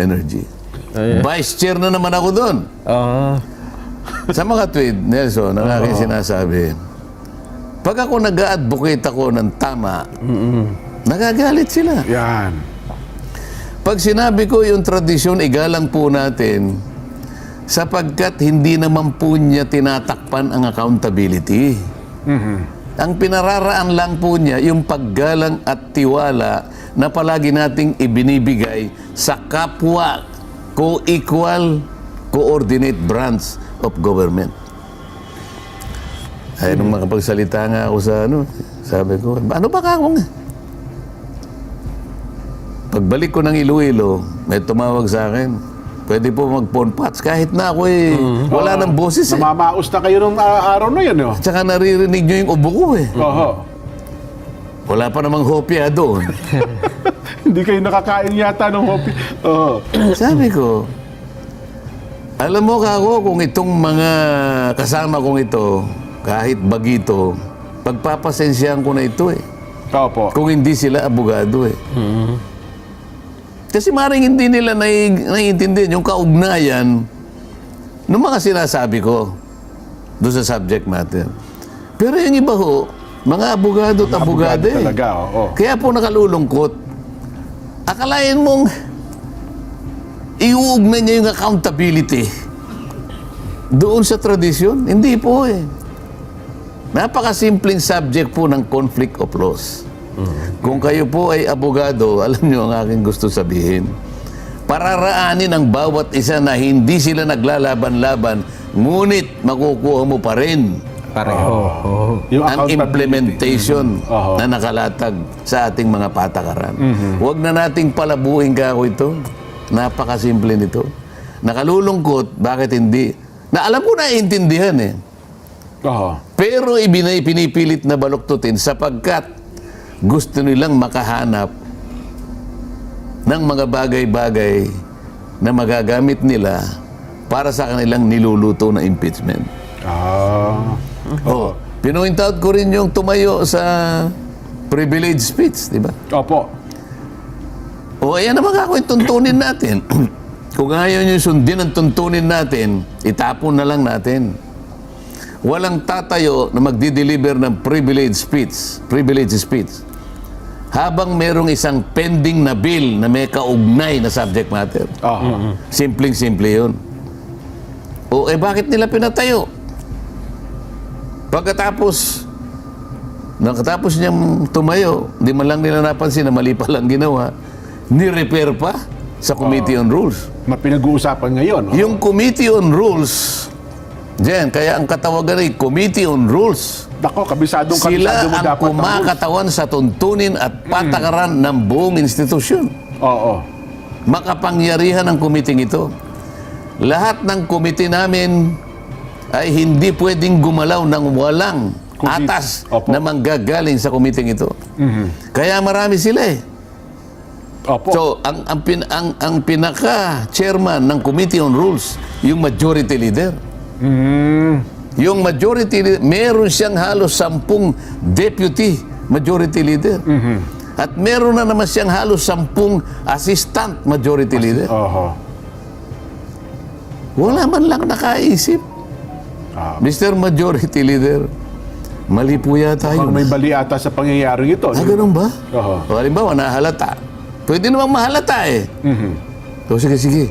Energy. Ay. Vice chair na naman ako doon. Ah. Sa mga tweet, Nelson, ang aking sinasabi, pag ako nag-advocate ako ng tama, nagagalit sila. Yan. Pag sinabi ko yung tradisyon, igalang po natin, sapagkat hindi naman po niya tinatakpan ang accountability. Ang pinararaan lang po niya, yung paggalang at tiwala na palagi nating ibinibigay sa kapwa co-equal, coordinate branch of government. Ay, nung makapagsalita nga ako sa ano, sabi ko, ano ba ka akong Pagbalik ko ng Iloilo, may tumawag sa akin. Pwede po mag-phone pats. Kahit na ako eh, wala nang boses eh. Namamaos na kayo nung ah, araw na yun, oh. Tsaka naririnig nyo yung ubo ko eh. Oho. Wala pa namang hopya doon. Hindi kayo nakakain yata ng hopi. Oo. Sabi ko, alam mo kako kung itong mga kasama kong ito, kahit bagito, pagpapasensyahan ko na ito eh. Opo. Kung hindi sila abogado eh. Kasi maring hindi nila nai, naiintindihan yung kaugnayan ng mga sinasabi ko doon sa subject matter. Pero yung iba ho, mga abogado at abogado eh. talaga, oo. Kaya po nakalulungkot. Akalain mong iuugnay niya yung accountability doon sa tradisyon. Hindi po eh. Napakasimpleng subject po ng conflict of laws. Kung kayo po ay abogado, alam niyo ang aking gusto sabihin. Pararaanin ang bawat isa na hindi sila naglalaban-laban, ngunit makukuha mo pa rin Pareho. Oh. Yung ang implementation Oho. na nakalatag sa ating mga patakaran. Huwag na nating palabuhin ka ako ito. Napakasimple nito. Nakalulungkot, bakit hindi? Na alam ko na intindihan eh. Oho. Pero ibinay pinipilit na baluktutin sapagkat gusto nilang makahanap ng mga bagay-bagay na magagamit nila para sa kanilang niluluto na impeachment. Ah. Oh, pinoint out ko rin yung tumayo sa privilege speech, di ba? Opo. O ayan naman ako yung tuntunin natin. Kung ayaw nyo sundin ang tuntunin natin, itapon na lang natin. Walang tatayo na magdi-deliver ng privilege speech, privilege speech. Habang merong isang pending na bill na may kaugnay na subject matter. Oho. Simpleng-simple yun. O eh bakit nila pinatayo? Pagkatapos, nakatapos niyang tumayo, di man lang nila napansin na mali pa lang ginawa, ni-repair pa sa Committee on Rules. Mapinag-uusapan ngayon. oh. Yung Committee on Rules, Jen, kaya ang katawagan ay Committee on Rules. Dako, kabisadong kabisado Sila mo ang dapat ng rules. kumakatawan sa tuntunin at patakaran ng buong institusyon. Oo. makapangyarihan ng kumiting ito. Lahat ng komite namin ay hindi pwedeng gumalaw ng walang Komite. atas Opo. na manggagaling sa kumiting ito. Kaya marami sila eh. Opo. So, ang, ang, pin, ang, ang pinaka-chairman ng Committee on Rules, yung majority leader. Mm. Yung majority leader, meron siyang halos sampung deputy majority leader. At meron na naman siyang halos sampung assistant majority leader. Oho. Wala man lang nakaisip. Ah. Mr. Majority Leader, mali po yata yun. may bali ata sa pangyayaring ito. Ah, ganun ba? Oho. O, halimbawa, nahalata. Pwede namang mahalata eh. Mhm. So, sige, sige.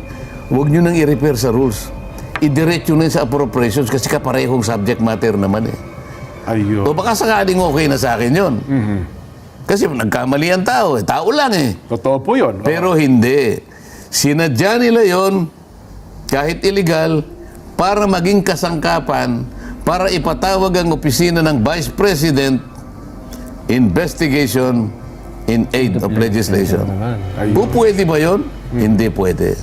Huwag nyo nang i-repair sa rules. Idiretso na sa appropriations kasi kaparehong subject matter naman eh. Ayun. O baka sakaling okay na sa akin yun. Kasi nagkamali ang tao eh. Tao lang eh. Totoo po yun. Pero hindi. Sinadya nila yon kahit illegal para maging kasangkapan para ipatawag ang opisina ng Vice President investigation in aid of legislation. Ayun. Bu pwede ba yon? Hindi pwede.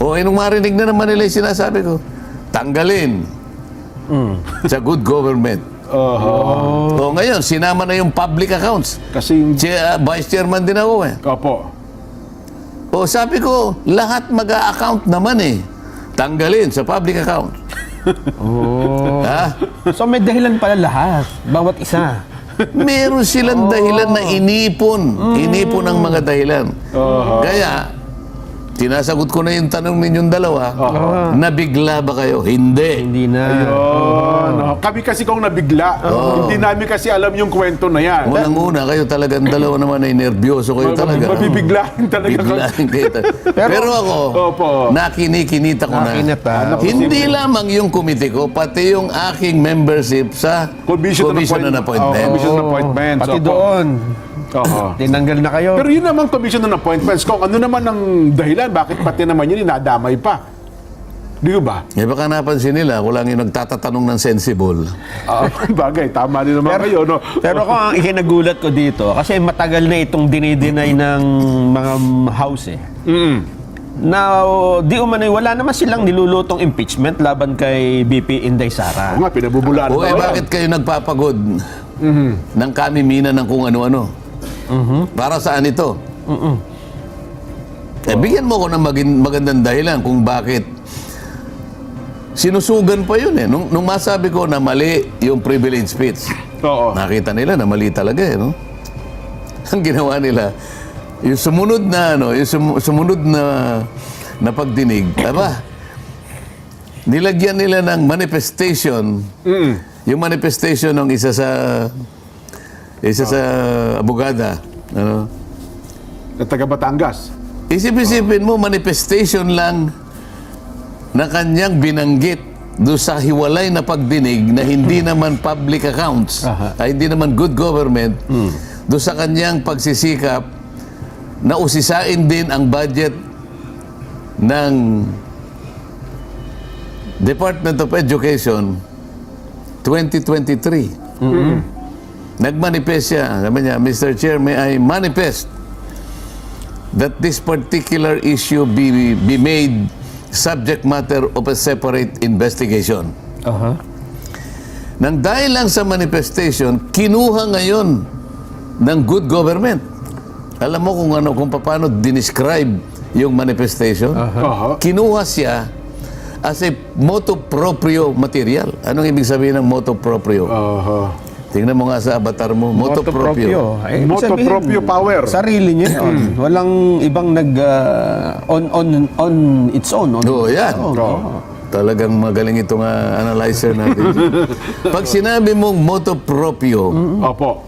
O eh, nung marinig na naman nila yung sinasabi ko, tanggalin sa good government. Oho. O ngayon, sinama na yung public accounts. Kasi, Si, uh, Vice Chairman din ako eh. opo. O sabi ko, lahat mag-a-account naman eh. Tanggalin sa public account. Oh. Ha? So may dahilan pala lahat. Bawat isa. Meron silang dahilan na inipon. Inipon ang mga dahilan. Oho. Kaya, tinasagot ko na yung tanong ninyong dalawa, nabigla ba kayo? Hindi. Hindi na. Ayun. oh. Kami kasi kung nabigla, hindi namin kasi alam yung kwento na yan. Unang-una, kayo talagang dalawa naman ay nervyoso kayo talaga. Mabibiglahin talaga. Biglahin kayo. ta- Pero, ako, Opo. nakinikinita ko na. Nakinat, ah. Hindi lamang yung komite ko, pati yung aking membership sa Commission, Commission on Appointment. Oh, commission on Oo. Appointments. Pati Opo. doon. Oo. Tinanggal na kayo. Pero yun naman commission on appointments. Kung ano naman ang dahilan, bakit pati naman yun inadamay pa? Di ba? Eh baka napansin nila, lang yung nagtatatanong ng sensible. Ah, bagay, tama din naman kayo, no? Pero kung ang ikinagulat ko dito, kasi matagal na itong dinideny ng mga house eh. Mm. Now, di umano'y wala naman silang nilulutong impeachment laban kay BP Inday Oo Sara. nga, pinabubulaan O eh, bakit kayo nagpapagod ng kamimina ng kung ano-ano? Para saan ito? Eh, bigyan mo ko ng magin- magandang dahilan kung bakit sinusugan pa yun eh. Nung, nung masabi ko na mali yung privilege speech, Oo. nakita nila na mali talaga eh, no? Ang ginawa nila, yung sumunod na, ano, yung sum- sumunod na, na pagdinig, aba, nilagyan nila ng manifestation, Mm. yung manifestation ng isa sa, isa sa abogada, ano, Na taga Batangas. Isip-isipin mo, manifestation lang na kanyang binanggit do sa hiwalay na pagdinig na hindi naman public accounts, Aha. ay hindi naman good government, do sa kanyang pagsisikap na usisain din ang budget ng Department of Education 2023. Nagmanifest siya. Sabi niya, Mr. Chair, may I manifest that this particular issue be, be made subject matter of a separate investigation. Aha. Nang dahil lang sa manifestation, kinuha ngayon ng good government. Alam mo kung ano, kung paano dinescribe yung manifestation? Aha. Kinuha siya as a motu proprio material. Anong ibig sabihin ng motu proprio? Aha. Tingnan mo nga sa avatar mo, motu proprio. Ibig Moto sabihin, proprio power. Sarili niya yun. Walang ibang nag ah, on on on its own. On Oo, yan. its own. Oo. Talagang magaling itong ah, analyzer natin. Pag sinabi mong motu proprio, Opo.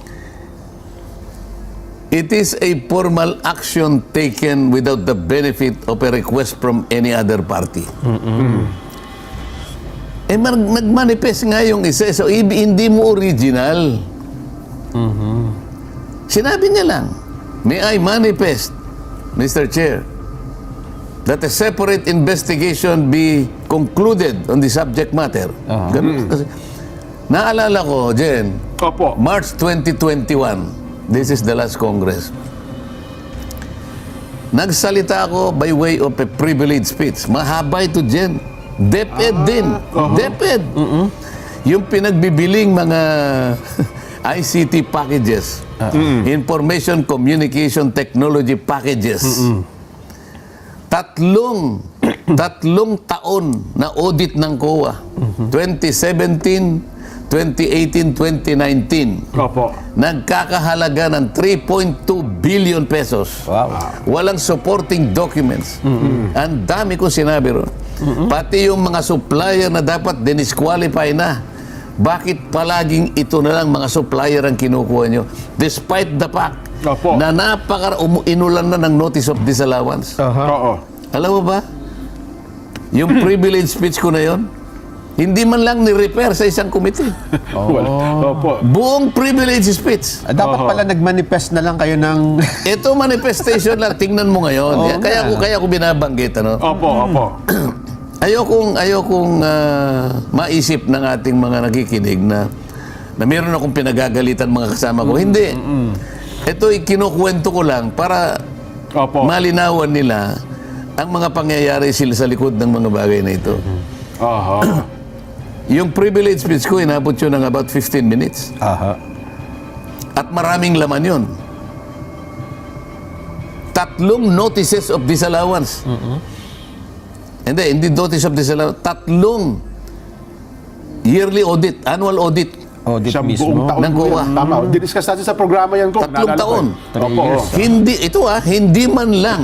it is a formal action taken without the benefit of a request from any other party. Eh, mar- nag-manifest nga yung isa. So, i- hindi mo original. Sinabi niya lang, May I manifest, Mr. Chair, that a separate investigation be concluded on the subject matter. Ganun. Kasi, naalala ko, Jen, Opo. March 2021, this is the last Congress. Nagsalita ako by way of a privilege speech. Mahaba ito, Jen. DepEd din. DepEd. Yung pinagbibiling mga ICT packages. Information Communication Technology packages. Tatlong tatlong taon na audit ng COA. 2017, 2018, 2019 Opo. nagkakahalaga ng 3.2 billion pesos. Wow. Walang supporting documents. Ang dami kong sinabi ron. Pati yung mga supplier na dapat dinisqualify na. Bakit palaging ito na lang mga supplier ang kinukuha nyo? Despite the fact Opo. na napaka inulan na ng notice of disallowance. Oo. Alam mo ba? Yung privilege speech ko na yon, hindi man lang ni-repair sa isang committee. Wala. Opo. Buong privilege speech. Ah, dapat Oho. pala nag-manifest na lang kayo ng Ito manifestation lang, tingnan mo ngayon. Oo kaya ko kaya ko binabanggit ano. Opo, opo. Ayokong ayokong ah, maisip ng ating mga nakikinig na na meron akong pinagagalitan mga kasama ko. Hindi. Ito ikinukwento ko lang para Opo. malinawan nila ang mga pangyayari sila sa likod ng mga bagay na ito. Aha. Yung privilege speech ko, inabot yun ng about 15 minutes. Aha. At maraming laman yun. Tatlong notices of disallowance. Hindi, hindi notice of disallowance. Tatlong yearly audit, annual audit. Audit Siyang mismo. taon Ng COA. Tama. Diniscuss natin sa programa yan ko. Tatlong taon. eh. Opo. years. Hindi, ito ah, hindi man lang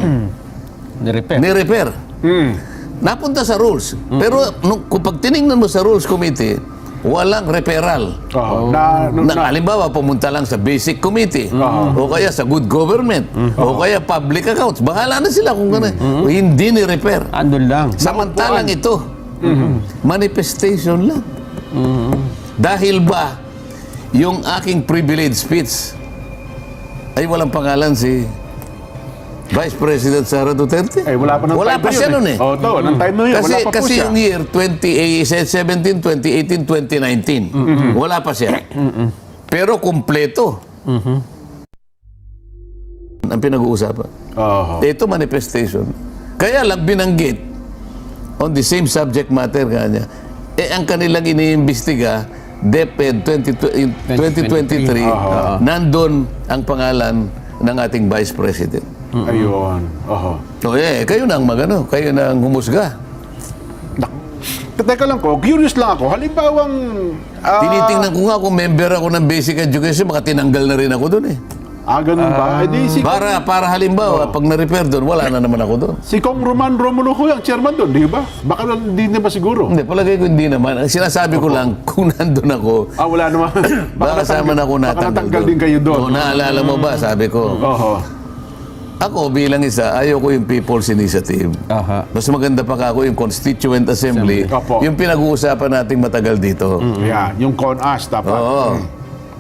Ni-repair. ni-repair. Mm. Napunta sa rules. Pero nung, kung pag tinignan mo sa rules committee, walang referral. Oo. Na, no, Na, na, halimbawa, pumunta lang sa basic committee. O kaya sa good government. O kaya public accounts. Bahala na sila kung gano'n. O Hindi ni-repair. Andun lang. Samantalang ito, manifestation lang. Dahil ba, yung aking privilege speech ay walang pangalan si Vice President Sara Duterte. eh, wala pa nang Wala time pa na siya yun nun eh. Oo, to, nang time na yun, Kasi, wala pa po kasi siya. yung year 2017, 2018, 2019, wala pa siya. Pero kumpleto. Ang pinag-uusapan. Oo. Ito manifestation. Kaya lang binanggit on the same subject matter kanya. Eh ang kanilang iniimbestiga DepEd 20, 2023 nandun ang pangalan ng ating Vice President. Ayun. Oo. O eh, kayo na ang magano, kayo na ang humusga. Nak- Teka lang ko, curious lang ako. Halimbawang... ah, Tinitingnan ko nga kung member ako ng basic education, baka tinanggal na rin ako doon eh. Ah, ganun ba? Eh, di, si, Para, para halimbawa, pag na-repair doon, wala na naman ako doon. si Kong Roman Romulo ho ang chairman doon, di ba? Baka hindi na ba siguro? Hindi, palagay ko hindi naman. Ang sinasabi ko lang, kung nandun ako, Ah, wala naman. Baka kasama na ako Baka natanggal natanggal din kayo doon. Oo, naalala mo ba, sabi ko. Oo. Ako bilang isa, ayaw ko yung People's Initiative. Aha. Mas maganda pa ka ako yung Constituent Assembly. Opo. Yung pinag-uusapan nating matagal dito. Yeah, yung CONAS dapat. Oo.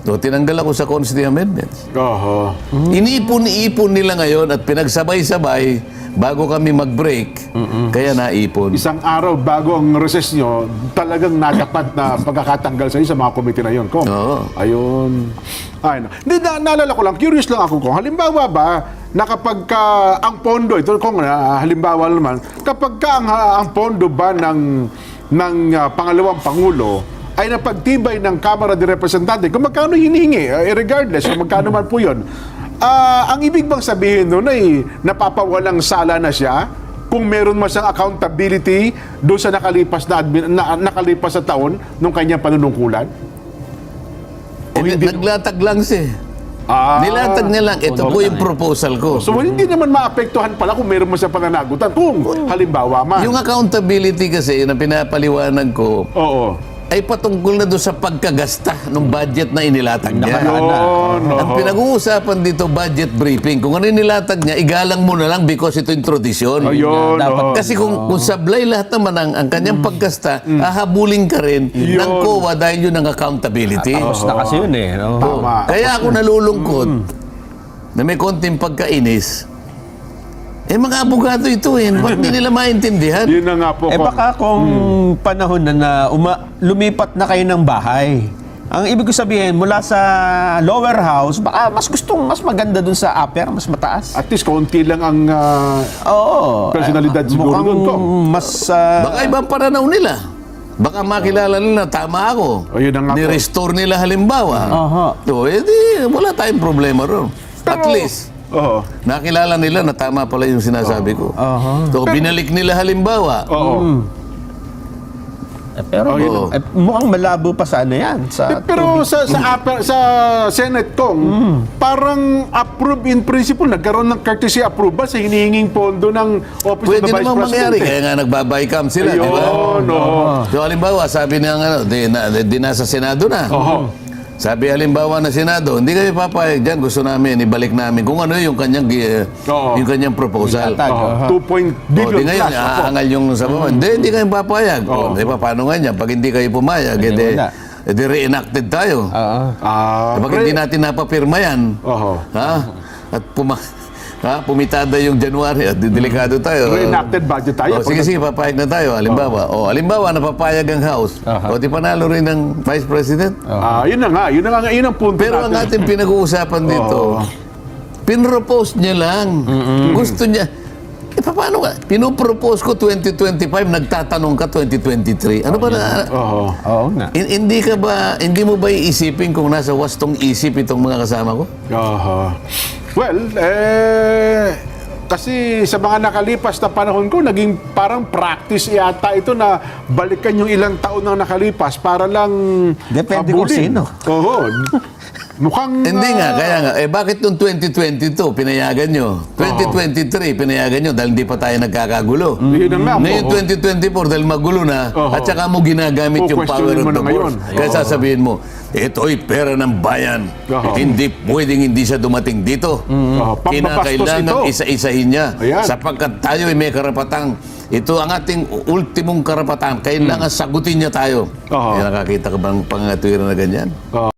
So, tinanggal ako sa Constituent Amendments. Oo. Iniipon-ipon nila ngayon at pinagsabay-sabay bago kami mag-break. Kaya naipon. Isang araw bago ang recess nyo, talagang natapat na pagkakatanggal sa sa mga komite na yun. Kung, Oo. Ayun. Ay, no. Hindi, na, naalala ko lang, curious lang ako kung halimbawa ba, na kapag ka, ang pondo, ito kung na, halimbawa naman, kapag ka ang, ang pondo ba ng, ng ah, pangalawang pangulo, ay napagtibay ng Kamara de Representante, kung magkano hinihingi, eh, regardless kung magkano man po yun, ah, ang ibig bang sabihin nun ay napapawalang sala na siya kung meron man siyang accountability doon sa nakalipas na, admin, na nakalipas na taon nung kanyang panunungkulan? O Hindi, hindi? naglatag lang siya. Ah. Nilatag niya lang. Ito po yung proposal ko. So hindi naman maapektuhan pala kung meron mo siya pananagutan. Kung halimbawa man. Yung accountability kasi na pinapaliwanag ko, Oo. Ay patungkol na doon sa pagkagasta ng budget na inilatag niya. Yun, Ang oo. pinag-uusapan dito, budget briefing. Kung ano inilatag niya, igalang mo na lang because ito yung tradisyon. Ayun, Dapat oo. Kasi kung, kung sablay lahat naman ang, ang kanyang pagkasta, hahabulin ka rin ng Yun. COA dahil yun ang accountability. Tapos na kasi yun eh. no? Oo. Tama. Kaya ako nalulungkot na may konting pagkainis. Eh mga abogado ito eh. Ba't hindi nila maintindihan? Yun na nga po. Eh baka kung panahon na na uma, lumipat na kayo ng bahay. Ang ibig ko sabihin, mula sa lower house, baka mas gustong, mas maganda dun sa upper, mas mataas. At least konti lang ang... ah, Oo. Personalidad Eh, siguro dun, Kong. Mas, ah, Baka ibang pananaw nila. Baka makilala nila tama ako. O, yun na nga po. Ni-restore nila halimbawa. Aha. So, edi, wala tayong problema ron. At least, Oo. nakilala nila na tama pala yung sinasabi ko. Aha. So, binalik nila halimbawa. Oo. eh, pero Oh, yun. eh, mukhang malabo pa sana yan. Sa Eh, pero sa sa upper- sa Senate Kong, parang approve in principle, nagkaroon ng courtesy approval sa hinihinging pondo ng Office Pwede of the Vice naman mangyari. President. Kaya nga nagbabay-cam sila, di ba? Ayun, oo. So, halimbawa, sabi niya, ano, di, na, di, di nasa Senado na. Oo. Sabi halimbawa na Senado, hindi kami papayag dyan. Gusto namin, ibalik namin kung ano yung kanyang, Oo. yung kanyang proposal. Ilatag. Oo. Aha. 2 point O, billion di ngayon, plus. Aangal yung sa baba. Hindi, hindi kayo papayag. O, di ba, paano nga niya? Pag hindi kayo pumayag, Hindi, edi, edi reenacted tayo. Oo. Ah, Kapag hindi natin napapirma yan, Oho. ha? At puma, ha? pumitada yung January, at delikado tayo. Reenacted budget tayo. O, sige, sige, papayag na tayo. Halimbawa, o, halimbawa, napapayag ang House. Aha. O, di panalo rin ng Vice President. Ah, yun na nga, yun na nga, yun ang punto Pero ang natin. ating pinag-uusapan dito, Oo. pinropose niya lang. Gusto niya. Eh, paano ka? Pinopropose ko 2025, nagtatanong ka 2023. Ano ba na? Oo. Oo nga. hin- hindi ka ba, hindi mo ba iisipin kung nasa wastong isip itong mga kasama ko? Aha. Well, eh, kasi sa mga nakalipas na panahon ko, naging parang practice yata ito na balikan yung ilang taon na nakalipas para lang Depende kung habulin. sino. Oo. Mukhang... Hindi nga, ah, kaya nga. Eh bakit noong 2022 pinayagan nyo? 2023 pinayagan nyo dahil hindi pa tayo nagkakagulo. Yun nga, Ngayon oo. 2024 dahil magulo na Oo. at saka mo ginagamit Oo, yung power questionin of mo the na ngayon. force. Kaya sasabihin mo, ito'y pera ng bayan. Oo. Hindi pwedeng hindi siya dumating dito. Oo, pambabastos Kinakailangan ito. isa-isahin niya. Ayan. Sapagkat tayo ay may karapatang ito ang ating ultimong karapatan. Kailangan sagutin niya tayo. Oo. Eh, nakakita ka bang pangatwiran na ganyan? Oo.